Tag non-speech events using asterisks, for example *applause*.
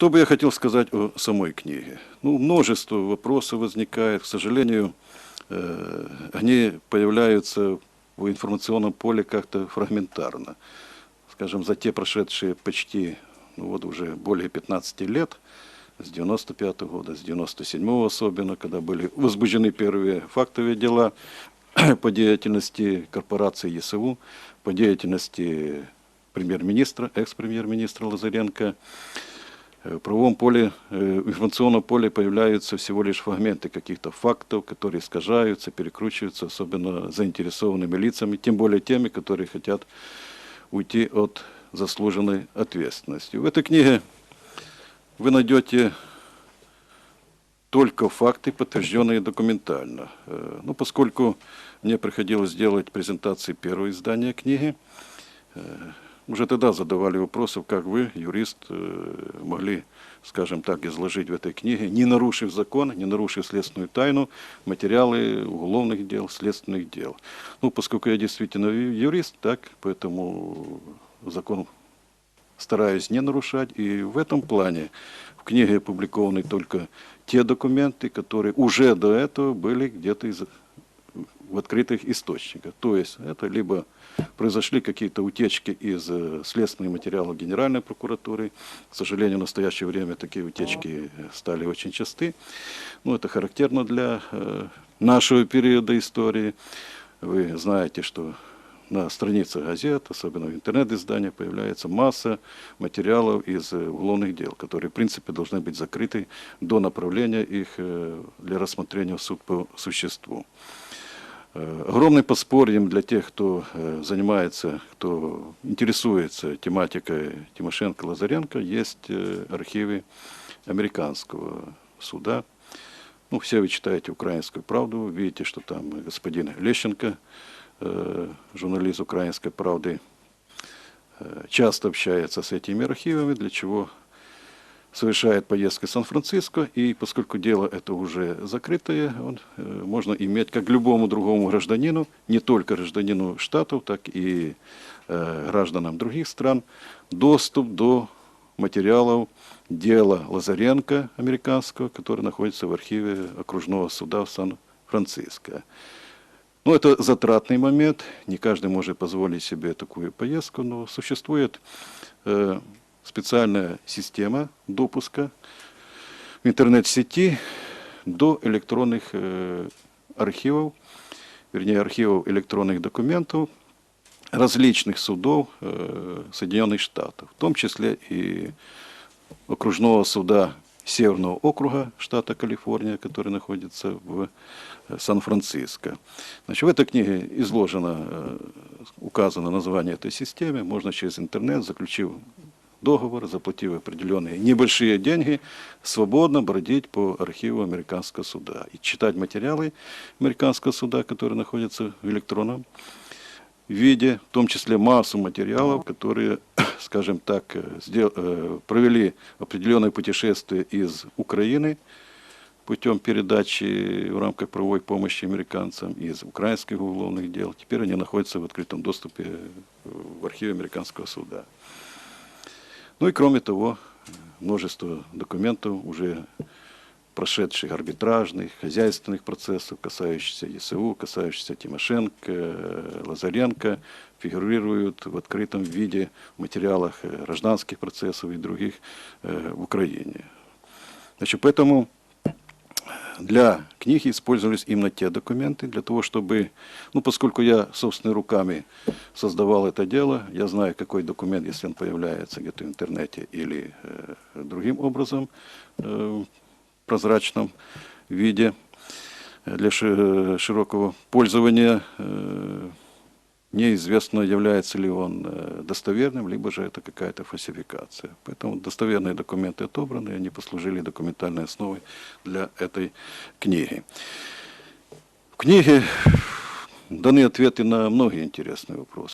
Что бы я хотел сказать о самой книге? Ну, множество вопросов возникает. К сожалению, э, они появляются в информационном поле как-то фрагментарно. Скажем, за те прошедшие почти, ну вот уже более 15 лет, с 95 года, с 97 особенно, когда были возбуждены первые фактовые дела *coughs* по деятельности корпорации ЕСУ, по деятельности премьер-министра, экс-премьер-министра Лазаренко, В правовом поле, э, в информационном поле появляются всего лишь фрагменты каких-то фактов, которые искажаются, перекручиваются, особенно заинтересованными лицами, тем более теми, которые хотят уйти от заслуженной ответственности. В этой книге вы найдете только факты, подтвержденные документально. Э, Ну, поскольку мне приходилось делать презентации первого издания книги, э, уже тогда задавали вопросы, как вы, юрист, э, могли, скажем так, изложить в этой книге, не нарушив закон, не нарушив следственную тайну, материалы уголовных дел, следственных дел. Ну, поскольку я действительно юрист, так, поэтому закон стараюсь не нарушать. И в этом плане в книге опубликованы только те документы, которые уже до этого были где-то из- в открытых источниках. То есть это либо произошли какие-то утечки из э, следственных материалов Генеральной прокуратуры. К сожалению, в настоящее время такие утечки э, стали очень часты. Ну, это характерно для э, нашего периода истории. Вы знаете, что на страницах газет, особенно в интернет-изданиях, появляется масса материалов из уголовных дел, которые, в принципе, должны быть закрыты до направления их для рассмотрения в суд по существу. Э, Огромным подспорьем для тех, кто э, занимается, кто интересуется тематикой Тимошенко-Лазаренко, есть э, архивы американского суда. Ну, все вы читаете «Украинскую правду», видите, что там господин Лещенко, журналист «Украинской правды», часто общается с этими архивами, для чего совершает поездку в Сан-Франциско, и поскольку дело это уже закрытое, он, э, можно иметь, как любому другому гражданину, не только гражданину штатов, так и э, гражданам других стран, доступ до материалов дела Лазаренко американского, который находится в архиве окружного суда в Сан-Франциско. Ну, это затратный момент, не каждый может позволить себе такую поездку, но существует э, специальная система допуска в интернет-сети до электронных э, архивов, вернее, архивов электронных документов различных судов э, Соединенных Штатов, в том числе и окружного суда Северного округа штата Калифорния, который находится в э, Сан-Франциско. Значит, в этой книге изложено, указано название этой системы. Можно через интернет, заключив договор, заплатив определенные небольшие деньги, свободно бродить по архиву американского суда и читать материалы американского суда, которые находятся в электронном виде, в том числе массу материалов, которые, *coughs* скажем так, э, сдел- э, провели определенное путешествие из Украины путем передачи в рамках правовой помощи американцам из украинских уголовных дел. Теперь они находятся в открытом доступе э, в архиве американского суда. Ну и кроме того, множество документов уже прошедших арбитражных, хозяйственных процессов, касающихся ЕСУ, касающихся Тимошенко, Лазаренко, фигурируют в открытом виде в материалах э, гражданских процессов и других э, в Украине. Значит, поэтому для книги использовались именно те документы, для того, чтобы, ну, поскольку я собственными руками создавал это дело, я знаю, какой документ, если он появляется где-то в интернете или э, другим образом э, прозрачном виде для ши- широкого пользования, э, неизвестно, является ли он э, достоверным, либо же это какая-то фальсификация. Поэтому достоверные документы отобраны, и они послужили документальной основой для этой книги. В книге даны ответы на многие интересные вопросы.